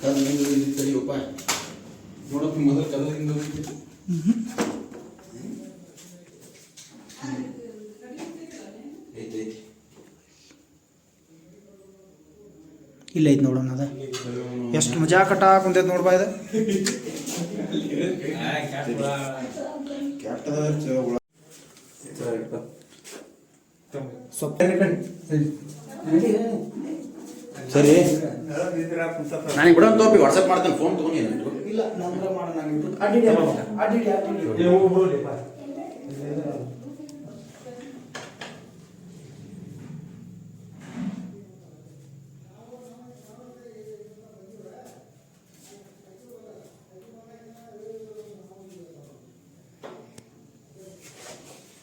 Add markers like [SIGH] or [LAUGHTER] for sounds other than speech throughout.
ಕಲ್ ಹೆಂಗ್ ಇಲ್ಲಿ ತಡಿಯಪ್ಪ ನೋಡಪ್ಪ ಮೊದಲು ಕಲ್ ಹಿಂಗ ಇಲ್ಲ ಐತೆ ನೋಡೋಣ ಅದ. ಎಷ್ಟು ಮಜಾ ಕಟ್ಟ ಕುಂತೈತೆ ನೋಡ್ಬಾ ಇದು ಸೊಪ್ಪು ಸರಿ. ನಾನು ಬಿಡೋಣ ತೋಪಿ ವಾಟ್ಸಪ್ ಮಾಡ್ತೇನೆ ಫೋನ್ ತೊಗೊಂಡು ಇಲ್ಲ ನಂತರ ಮಾಡೋಣ ಅಡ್ಡಿಡಿ ಅಡ್ಡಿಡಿ ಅಡ್ಡಿಡಿ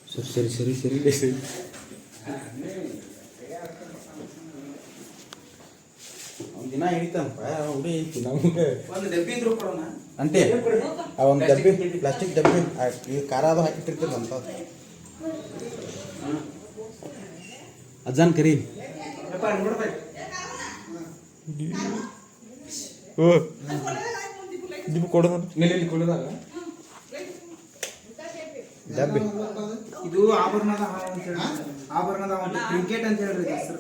ಸರಿ ಸರಿ ಸರಿ ಸರಿ [LAUGHS] ಸರಿ ಅವ್ನ್ ದಿನ ಹಿಡಿತಾನಪ್ಪ. ಹುಡಿ ಐತಿ ನಮ್ಗೆ. ಒಂದು ಡಬ್ಬಿ ಇದ್ರು ಕೊಡೋಣ. ಅಂತೆ ಆ ಒಂದು ಡಬ್ಬಿ ಪ್ಲಾಸ್ಟಿಕ್ ಡಬ್ಬಿ ಆ ಈ ಖಾರ ಅದು ಹಾಕಿಟ್ಟಿರ್ತೀರ ಅಂತ ಅಜ್ಜಾನ್ ಕರಿ. ಓ ದಿಬ್ಬ ಕೊಡೋದು ಡಬ್ಬಿ. ಇದು ಆಭರಣದ ಹಾವು ಅಂತ ಹೇಳಿ ಆಭರಣದ ಹಾವು ಕ್ರಿಕೆಟ್ ಅಂತ ಹೇಳ್ರಿ ಹೆಸರು.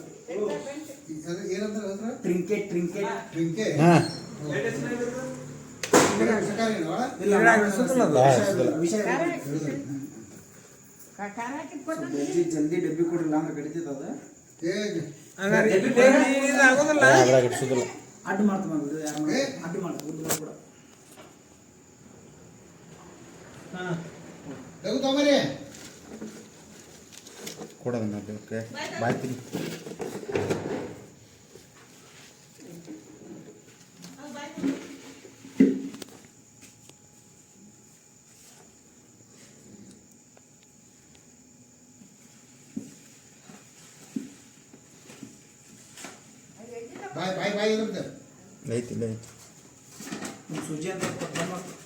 ಟ್ರಿಂಕೆಟ್ ಟ್ರಿಂಕೆಟ್ ಹಾಂ ಇಲ್ಲ ಹಾ, ವಿಷಯ ಜಲ್ದಿ ಜಲ್ದಿ ಡಬ್ಬಿ ಕೊಡಿಲ್ಲ ಅಂದ್ರೆ ಕಡಿತದ ಅಡ್ಡು ಯಾರು ಅಡ್ಡು ಮಾಡ್ತಾನ ಬಿಡು ಕೂಡ. ಕೊಡೋದನ್ನ ಓಕೆ ಬಾಯ್ ತಿನ್ನಿ ಐತಿ ಇಲ್ಲ ಐತಿ ಸೂಜಿ ಅಂತ ಕೊಟ್ಟ